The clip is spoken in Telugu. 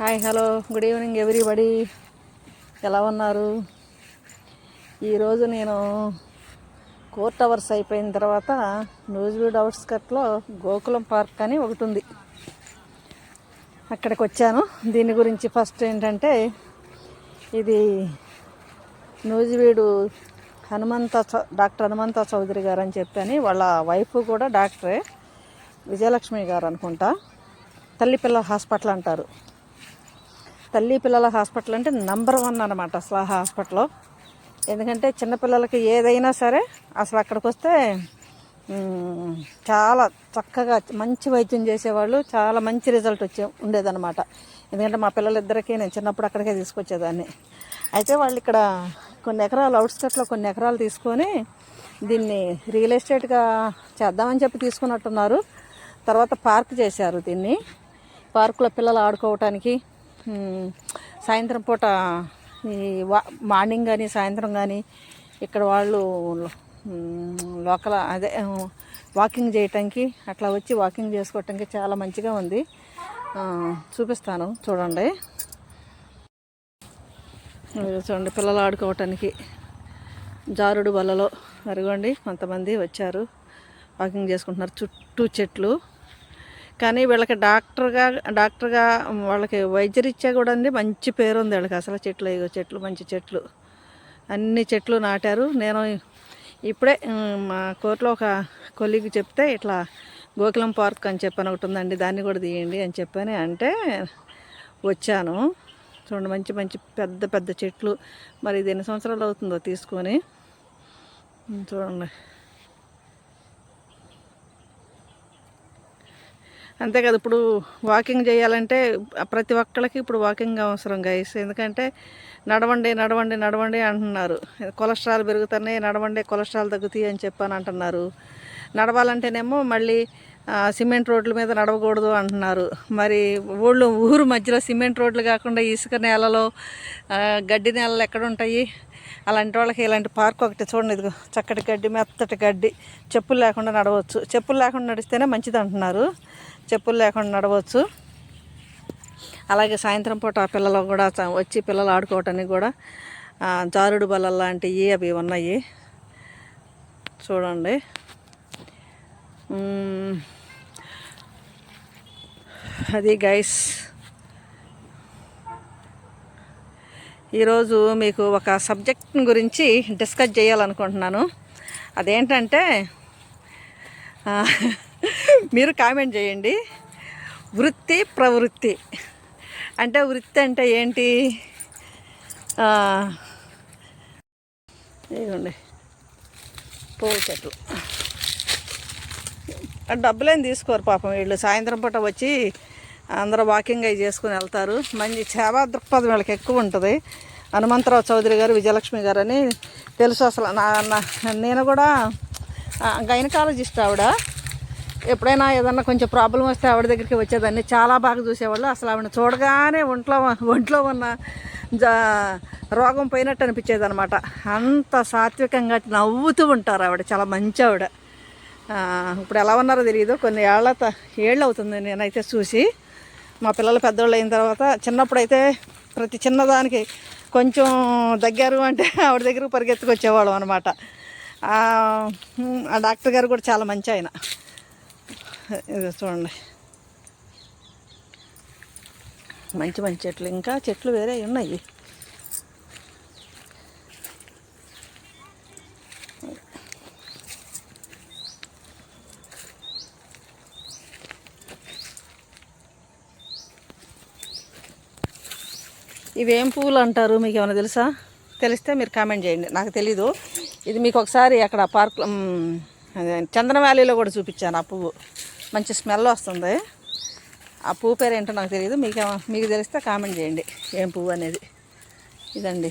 Hi hello. Good evening everybody. ఎలా ఉన్నారు? ఈరోజు నేను కోర్ట్ అవర్స్ అయిపోయిన తర్వాత న్యూజివీడ్ అవుట్స్కట్లో గోకులం పార్క్ అని ఒకటి ఉంది. అక్కడికి వచ్చాను. దీని గురించి ఫస్ట్ ఏంటంటే ఇది నూజివీడు హనుమంత చౌ- డాక్టర్ హనుమంత చౌదరి గారు అని చెప్పని వాళ్ళ వైఫ్ కూడా డాక్టరే. విజయలక్ష్మి గారు అనుకుంటా. తల్లిపిల్ల హాస్పిటల్ అంటారు. తల్లి పిల్లల హాస్పిటల్ అంటే నంబర్ వన్ అనమాట అసలు ఆ హాస్పిటల్. ఎందుకంటే చిన్నపిల్లలకి ఏదైనా సరే అసలు అక్కడికి వస్తే చాలా చక్కగా మంచి వైద్యం చేసేవాళ్ళు చాలా మంచి రిజల్ట్ వచ్చే ఉండేదన్నమాట. ఎందుకంటే మా పిల్లలిద్దరికీ నేను చిన్నప్పుడు అక్కడికే తీసుకొచ్చేదాన్ని. అయితే వాళ్ళు ఇక్కడ కొన్ని ఎకరాలు అవుట్స్కట్లో కొన్ని ఎకరాలు తీసుకొని దీన్ని రియల్ ఎస్టేట్గా చేద్దామని చెప్పి తీసుకున్నట్టున్నారు. తర్వాత పార్క్ చేశారు దీన్ని. పార్కులో పిల్లలు ఆడుకోవటానికి సాయంత్రం పూట ఈ వా మార్నింగ్ కానీ సాయంత్రం కానీ ఇక్కడ వాళ్ళు లోకల్ అదే వాకింగ్ చేయటానికి అట్లా వచ్చి వాకింగ్ చేసుకోవటానికి చాలా మంచిగా ఉంది. చూపిస్తాను చూడండి. చూడండి పిల్లలు ఆడుకోవటానికి. జారుడు బలలో అరగండి కొంతమంది వచ్చారు. వాకింగ్ చేసుకుంటున్నారు చుట్టూ చెట్లు. కానీ వీళ్ళకి డాక్టర్గా డాక్టర్గా వాళ్ళకి వైద్యరీత్యా కూడా అండి మంచి పేరు ఉంది వీళ్ళకి. అసలు చెట్లు ఇగో చెట్లు మంచి చెట్లు. అన్ని చెట్లు నాటారు. నేను ఇప్పుడే మా కోర్టులో ఒక కొలిగి చెప్తే ఇట్లా గోకులం పార్క్ అని చెప్పని ఒకటి ఉందండి దాన్ని కూడా తీయండి అని చెప్పని అంటే వచ్చాను. చూడండి మంచి మంచి పెద్ద పెద్ద చెట్లు. మరి ఇది ఎన్ని సంవత్సరాలు అవుతుందో తీసుకొని. చూడండి. అంతేకాదు ఇప్పుడు వాకింగ్ చేయాలంటే ప్రతి ఒక్కళ్ళకి ఇప్పుడు వాకింగ్ అవసరం గైస్ ఎందుకంటే నడవండి నడవండి నడవండి అంటున్నారు. కొలెస్ట్రాల్ పెరుగుతున్నాయి నడవండి కొలెస్ట్రాల్ తగ్గుతాయి అని చెప్పని అంటున్నారు. నడవాలంటేనేమో మళ్ళీ సిమెంట్ రోడ్ల మీద నడవకూడదు అంటున్నారు. మరి ఊళ్ళో ఊరు మధ్యలో సిమెంట్ రోడ్లు కాకుండా ఇసుక నేలలో గడ్డి నేలలు ఎక్కడ ఉంటాయి అలాంటి వాళ్ళకి ఇలాంటి పార్క్ ఒకటి చూడండి ఇదిగో. చక్కటి గడ్డి మెత్తటి గడ్డి. చెప్పులు లేకుండా నడవచ్చు. చెప్పులు లేకుండా నడిస్తేనే మంచిది అంటున్నారు. చెప్పులు లేకుండా నడవచ్చు. అలాగే సాయంత్రం పూట ఆ పిల్లలు కూడా చ- వచ్చి పిల్లలు ఆడుకోవటానికి కూడా జారుడు బల్లలు లాంటివి అవి ఉన్నాయి. చూడండి. అది గైస్ ఈరోజు మీకు ఒక సబ్జెక్ట్ గురించి డిస్కస్ చేయాలనుకుంటున్నాను. అదేంటంటే మీరు కామెంట్ చేయండి. వృత్తి ప్రవృత్తి. అంటే వృత్తి అంటే ఏంటి? ఇవ్వండి పూల చెట్లు. డబ్బులేం తీసుకోరు పాపం వీళ్ళు. సాయంత్రం పూట వచ్చి అందరూ వాకింగ్ అవి చేసుకుని వెళ్తారు. మంచి సేవా దృక్పథం వీళ్ళకి ఎక్కువ ఉంటుంది. హనుమంతరావు చౌదరి గారు విజయలక్ష్మి గారు అని తెలుసు అసలు. నా నేను కూడా గైనకాలజిస్ట్ ఆవిడ. ఎప్పుడైనా ఏదన్నా కొంచెం ప్రాబ్లం వస్తే ఆవిడ దగ్గరికి వచ్చేదాన్ని. చాలా బాగా చూసేవాళ్ళు. అసలు ఆవిడ చూడగానే ఒంట్లో ఒంట్లో ఉన్న జా రోగం పోయినట్టు అనిపించేది అనమాట అంత సాత్వికంగా నవ్వుతూ ఉంటారు ఆవిడ. చాలా మంచి ఆవిడ. ఇప్పుడు ఎలా ఉన్నారో తెలియదు కొన్ని ఏళ్ళ ఏళ్ళు అవుతుంది నేనైతే చూసి. మా పిల్లలు పెద్దోళ్ళు అయిన తర్వాత చిన్నప్పుడు అయితే ప్రతి చిన్నదానికి కొంచెం దగ్గరు అంటే ఆవిడ దగ్గరకు పరిగెత్తుకు వచ్చేవాళ్ళం అనమాట ఆ డాక్టర్ గారు కూడా చాలా మంచి ఆయన. ఇది చూడండి. మంచి మంచి చెట్లు. ఇంకా చెట్లు వేరే ఉన్నాయి. ఇవేం పువ్వులు అంటారు? మీకు ఏమైనా తెలుసా? తెలిస్తే మీరు కామెంట్ చేయండి. నాకు తెలీదు. ఇది మీకు ఒకసారి అక్కడ పార్క్ అదే చందన వ్యాలీలో కూడా చూపించాను ఆ పువ్వు. మంచి స్మెల్ వస్తుంది. ఆ పువ్వు పేరు ఏంటో నాకు తెలియదు మీకు మీకు తెలిస్తే కామెంట్ చేయండి. ఏం పువ్వు అనేది. ఇదండి.